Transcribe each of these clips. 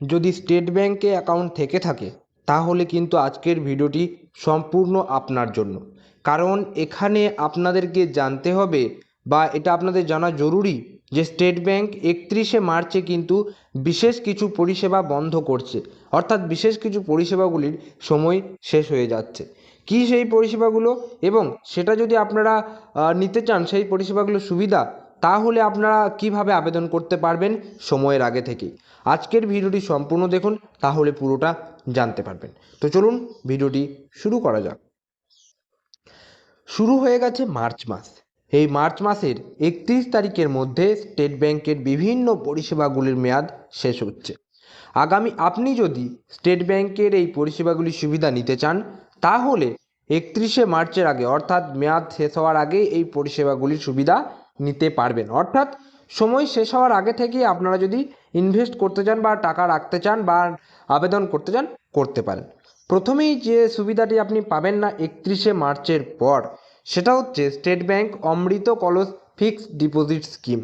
যদি স্টেট ব্যাঙ্কে অ্যাকাউন্ট থেকে থাকে, তাহলে কিন্তু আজকের ভিডিওটি সম্পূর্ণ আপনার জন্য। কারণ এখানে আপনাদেরকে জানতে হবে বা এটা আপনাদের জানা জরুরি যে স্টেট ব্যাঙ্ক একত্রিশে মার্চে কিন্তু বিশেষ কিছু পরিষেবা বন্ধ করছে। অর্থাৎ বিশেষ কিছু পরিষেবাগুলির সময় শেষ হয়ে যাচ্ছে। কী সেই পরিষেবাগুলো? এবং সেটা যদি আপনারা নিতে চান, সেই পরিষেবাগুলোর সুবিধা তাহলে আপনারা কীভাবে আবেদন করতে পারবেন সময়ের আগে থেকেই। আজকের ভিডিওটি সম্পূর্ণ দেখুন, তাহলে পুরোটা জানতে পারবেন। তো চলুন ভিডিওটি শুরু করা যাক। শুরু হয়ে গেছে মার্চ মাস। এই মার্চ মাসের একত্রিশ তারিখের মধ্যে স্টেট ব্যাংকের বিভিন্ন পরিষেবাগুলির মেয়াদ শেষ হচ্ছে। আগামী আপনি যদি স্টেট ব্যাংকের এই পরিষেবাগুলির সুবিধা নিতে চান, তাহলে একত্রিশে মার্চের আগে, অর্থাৎ মেয়াদ শেষ হওয়ার আগে এই পরিষেবাগুলির সুবিধা নিতে পারবেন। অর্থাৎ সময় শেষ হওয়ার আগে থেকেই আপনারা যদি ইনভেস্ট করতে চান বা টাকা রাখতে চান বা আবেদন করতে চান, করতে পারেন। প্রথমেই যে সুবিধাটি আপনি পাবেন না একত্রিশে মার্চের পর, সেটা হচ্ছে স্টেট ব্যাংক অমৃত কলস ফিক্সড ডিপোজিট স্কিম।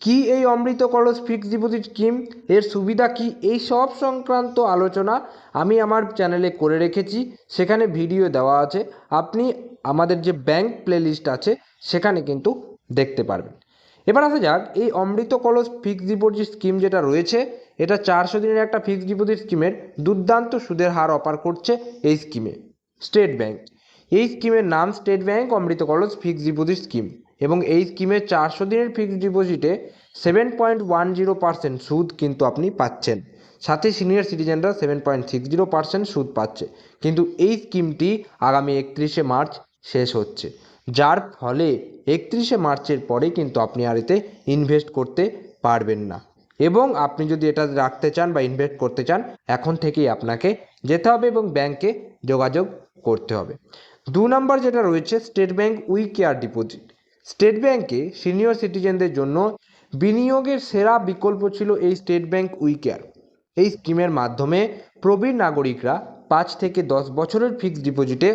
কি এই অমৃত কলস ফিক্সড ডিপোজিট স্কিম? এর সুবিধা কি? এই সব সংক্রান্ত আলোচনা আমি আমার চ্যানেলে করে রেখেছি। সেখানে ভিডিও দেওয়া আছে। আপনি আমাদের যে ব্যাংক প্লেলিস্ট আছে, সেখানে কিন্তু দেখতে পারবেন। এবার আসা যাক, এই অমৃত কলস ফিক্সড ডিপোজিট স্কিম যেটা রয়েছে, এটা চারশো দিনের একটা ফিক্সড ডিপোজিট স্কিমের দুর্দান্ত সুদের হার অফার করছে এই স্কিমে স্টেট ব্যাংক এই স্কিমের নাম স্টেট ব্যাংক অমৃত কলস ফিক্সড ডিপোজিট স্কিম এবং এই স্কিমে চারশো দিনের ফিক্সড ডিপোজিটে seven point one zero percent সুদ কিন্তু আপনি পাচ্ছেন। সাথে senior সিটিজেনরা seven point six zero percent সুদ পাচ্ছে। কিন্তু এই স্কিমটি আগামী একত্রিশে মার্চ শেষ হচ্ছে। যার ফলে একত্রিশে মার্চের পরে কিন্তু আপনি আর এতে ইনভেস্ট করতে পারবেন না। এবং আপনি যদি এটা রাখতে চান বা ইনভেস্ট করতে চান, এখন থেকেই আপনাকে যেতে হবে এবং ব্যাংকে যোগাযোগ করতে হবে। দু নম্বর যেটা রয়েছে State Bank We Care deposit State ব্যাংকে সিনিয়র সিটিজেনদের জন্য বিনিয়োগের সেরা বিকল্প ছিল এই স্টেট ব্যাংক উই কেয়ার এই স্কিমের মাধ্যমে প্রবীণ নাগরিকরা পাঁচ থেকে দশ বছরের ফিক্সড ডিপোজিটে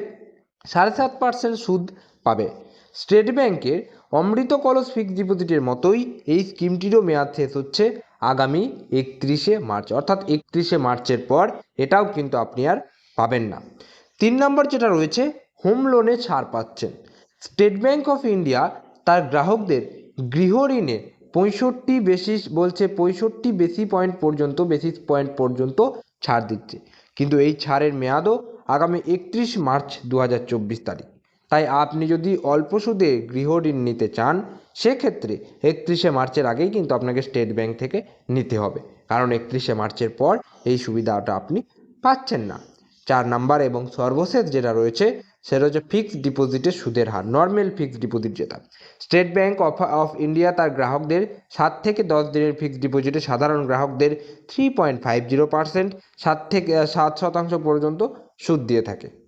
সাড়ে সাত পার্সেন্ট সুদ পাবে। স্টেট ব্যাংকের অমৃত কলস ফিক্সড ডিপোজিটের মতোই এই স্কিমটিরও মেয়াদ শেষ হচ্ছে আগামী একত্রিশে মার্চ। অর্থাৎ একত্রিশে মার্চের পর এটাও কিন্তু আপনি আর পাবেন না। তিন নম্বর যেটা রয়েছে, হোম লোনে ছাড় পাচ্ছেন। স্টেট ব্যাংক অফ ইন্ডিয়া তার গ্রাহকদের গৃহ ঋণে পঁয়ষট্টি বেসিস বলছে, পঁয়ষট্টি বেসি পয়েন্ট পর্যন্ত, বেসিস পয়েন্ট পর্যন্ত ছাড় দিচ্ছে। কিন্তু এই ছাড়ের মেয়াদও আগামী একত্রিশ মার্চ দু হাজার চব্বিশ তারিখ। তাই আপনি যদি অল্প সুদে গৃহ ঋণ নিতে চান, সেক্ষেত্রে একত্রিশে মার্চের আগেই কিন্তু আপনাকে স্টেট ব্যাংক থেকে নিতে হবে। কারণ একত্রিশে মার্চের পর এই সুবিধাটা আপনি পাচ্ছেন না। চার নাম্বার এবং সর্বশেষ যেটা রয়েছে, সেটা হচ্ছে ফিক্সড ডিপোজিটের সুদের হার নর্মাল ফিক্সড ডিপোজিট যেটা। State Bank of of India তার গ্রাহকদের সাত থেকে দশ দিনের ফিক্সড ডিপোজিটে সাধারণ গ্রাহকদের three point five zero percent সাত থেকে, সাত শতাংশ পর্যন্ত সুদ দিয়ে থাকে।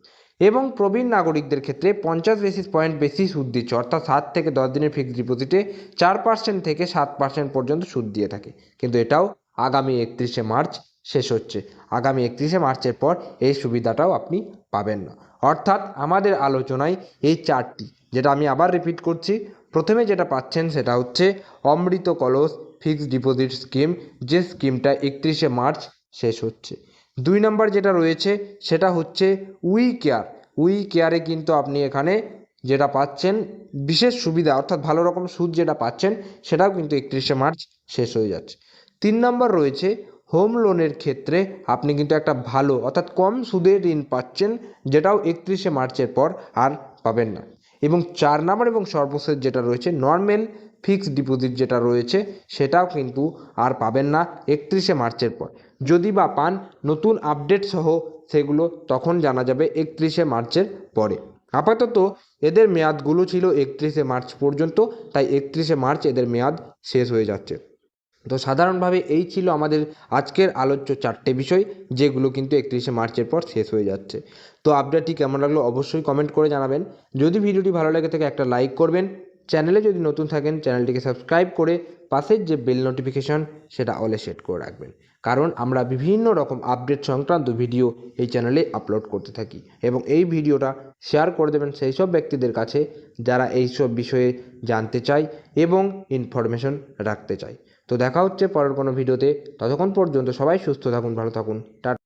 এবং প্রবীণ নাগরিকদের ক্ষেত্রে পঞ্চাশ বেসিস পয়েন্ট বেশি সুদ দিচ্ছে, অর্থাৎ সাত থেকে দশ দিনের ফিক্সড ডিপোজিটে চার পার্সেন্ট থেকে সাত পার্সেন্ট পর্যন্ত সুদ দিয়ে থাকে। কিন্তু এটাও আগামী একত্রিশে মার্চ শেষ হচ্ছে। আগামী একত্রিশে মার্চের পর এই সুবিধাটাও আপনি পাবেন না। অর্থাৎ আমাদের আলোচনায় এই চারটি, যেটা আমি আবার রিপিট করছি। প্রথমে যেটা পাচ্ছেন সেটা হচ্ছে অমৃত কলস ফিক্সড ডিপোজিট স্কিম যে স্কিমটা একত্রিশে মার্চ শেষ হচ্ছে। দুই নম্বর যেটা রয়েছে, সেটা হচ্ছে উই কেয়ার। উই কেয়ারে কিন্তু আপনি এখানে যেটা পাচ্ছেন, বিশেষ সুবিধা, অর্থাৎ ভালো রকম সুদ যেটা পাচ্ছেন, সেটাও কিন্তু একত্রিশে মার্চ শেষ হয়ে যাচ্ছে। তিন নম্বর রয়েছে, হোম লোনের ক্ষেত্রে আপনি কিন্তু একটা ভালো, অর্থাৎ কম সুদে ঋণ পাচ্ছেন, যেটাও একত্রিশে মার্চের পর আর পাবেন না। এবং চার নম্বর এবং সর্বশেষ যেটা রয়েছে নর্মাল ফিক্সড ডিপোজিট যেটা রয়েছে, সেটাও কিন্তু আর পাবেন না একত্রিশে মার্চের পর। যদি বা পান নতুন আপডেট সহ সেগুলো, তখন জানা যাবে একত্রিশে মার্চের পরে। আপাতত এদের মেয়াদগুলো ছিল একত্রিশে মার্চ পর্যন্ত, তাই একত্রিশে মার্চ এদের মেয়াদ শেষ হয়ে যাচ্ছে। তো সাধারণভাবে এই ছিল আমাদের আজকের আলোচ্য চারটে বিষয়, যেগুলো কিন্তু একত্রিশে মার্চের পর শেষ হয়ে যাচ্ছে। তো আপডেটটি কেমন লাগল অবশ্যই কমেন্ট করে জানাবেন। যদি ভিডিওটি ভালো লাগে থাকে, একটা লাইক করবেন। চ্যানেলে যদি নতুন থাকেন, চ্যানেলটিকে সাবস্ক্রাইব করে পাশের যে বেল নোটিফিকেশন, সেটা অলে সেট করে রাখবেন। কারণ আমরা বিভিন্ন রকম আপডেট সংক্রান্ত ভিডিও এই চ্যানেলে আপলোড করতে থাকি এবং এই ভিডিওটা শেয়ার করে দেবেন সেই সব ব্যক্তিদের কাছে যারা এই সব বিষয়ে জানতে চায় এবং ইনফরমেশন রাখতে চায়। তো দেখা হচ্ছে পরের কোনো ভিডিওতে। ততক্ষণ পর্যন্ত সবাই সুস্থ থাকুন, ভালো থাকুন। টাটা